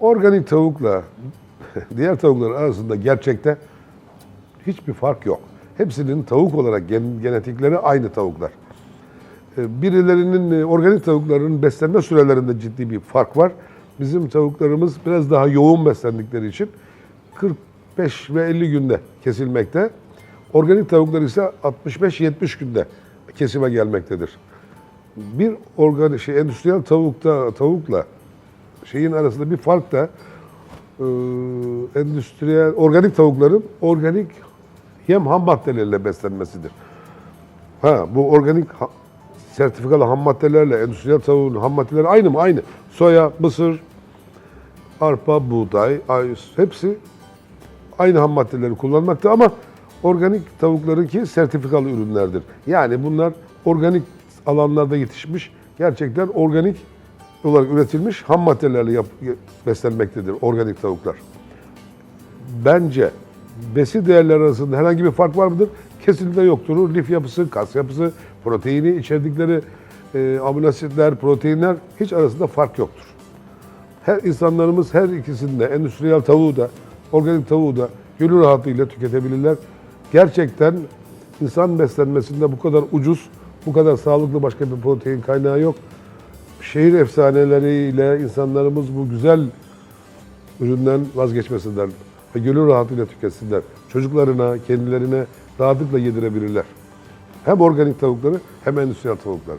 Organik tavukla diğer tavuklar arasında gerçekte hiçbir fark yok. Hepsinin tavuk olarak gen- genetikleri aynı tavuklar. E, Birilerinin e, organik tavukların beslenme sürelerinde ciddi bir fark var. Bizim tavuklarımız biraz daha yoğun beslendikleri için 45 ve 50 günde kesilmekte. Organik tavuklar ise 65-70 günde kesime gelmektedir. Bir organik şey endüstriyel tavukta tavukla şeyin arasında bir fark da e, endüstriyel organik tavukların organik yem ham maddeleriyle beslenmesidir. Ha bu organik ha- sertifikalı ham maddelerle endüstriyel tavuğun ham maddeleri aynı mı? Aynı. Soya, mısır, arpa, buğday, ayız hepsi aynı ham maddeleri kullanmakta ama organik tavuklarınki sertifikalı ürünlerdir. Yani bunlar organik alanlarda yetişmiş, gerçekten organik olarak üretilmiş ham maddelerle yap- beslenmektedir organik tavuklar. Bence besi değerleri arasında herhangi bir fark var mıdır? Kesinlikle yoktur. Lif yapısı, kas yapısı, proteini, içerdikleri e, amino proteinler hiç arasında fark yoktur. Her insanlarımız her ikisinde endüstriyel tavuğu da, organik tavuğu da gönül rahatlığıyla tüketebilirler. Gerçekten insan beslenmesinde bu kadar ucuz, bu kadar sağlıklı başka bir protein kaynağı yok. Şehir efsaneleriyle insanlarımız bu güzel üründen vazgeçmesinler ve gönül rahatlığıyla tüketsinler. Çocuklarına, kendilerine rahatlıkla yedirebilirler. Hem organik tavukları hem endüstriyel tavukları.